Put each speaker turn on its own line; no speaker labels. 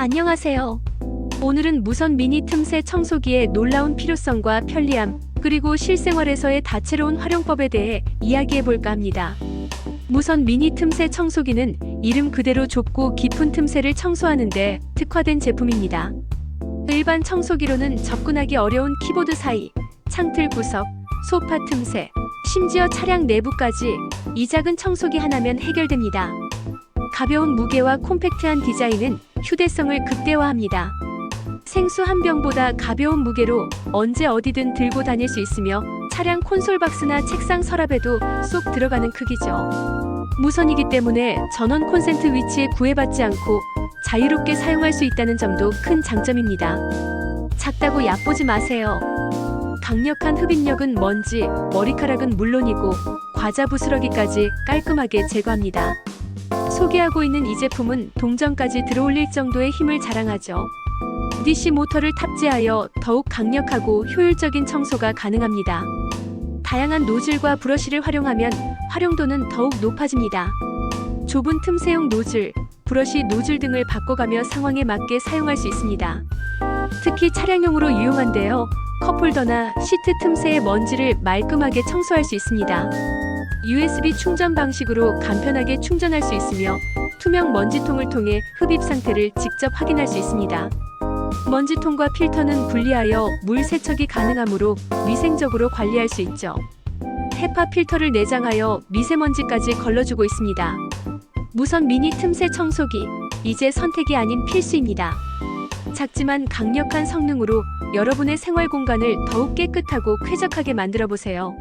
안녕하세요. 오늘은 무선 미니 틈새 청소기의 놀라운 필요성과 편리함, 그리고 실생활에서의 다채로운 활용법에 대해 이야기해 볼까 합니다. 무선 미니 틈새 청소기는 이름 그대로 좁고 깊은 틈새를 청소하는데 특화된 제품입니다. 일반 청소기로는 접근하기 어려운 키보드 사이, 창틀 구석, 소파 틈새, 심지어 차량 내부까지 이 작은 청소기 하나면 해결됩니다. 가벼운 무게와 콤팩트한 디자인은 휴대성을 극대화합니다. 생수 한 병보다 가벼운 무게로 언제 어디든 들고 다닐 수 있으며 차량 콘솔 박스나 책상 서랍에도 쏙 들어가는 크기죠. 무선이기 때문에 전원 콘센트 위치에 구애받지 않고 자유롭게 사용할 수 있다는 점도 큰 장점입니다. 작다고 얕보지 마세요. 강력한 흡입력은 먼지, 머리카락은 물론이고 과자 부스러기까지 깔끔하게 제거합니다. 소개하고 있는 이 제품은 동전까지 들어올릴 정도의 힘을 자랑하죠. DC 모터를 탑재하여 더욱 강력하고 효율적인 청소가 가능합니다. 다양한 노즐과 브러쉬를 활용하면 활용도는 더욱 높아집니다. 좁은 틈새용 노즐, 브러쉬 노즐 등을 바꿔가며 상황에 맞게 사용할 수 있습니다. 특히 차량용으로 유용한데요. 컵홀더나 시트 틈새의 먼지를 말끔하게 청소할 수 있습니다. USB 충전 방식으로 간편하게 충전할 수 있으며 투명 먼지통을 통해 흡입 상태를 직접 확인할 수 있습니다. 먼지통과 필터는 분리하여 물 세척이 가능하므로 위생적으로 관리할 수 있죠. 헤파 필터를 내장하여 미세먼지까지 걸러주고 있습니다. 무선 미니 틈새 청소기, 이제 선택이 아닌 필수입니다. 작지만 강력한 성능으로 여러분의 생활 공간을 더욱 깨끗하고 쾌적하게 만들어 보세요.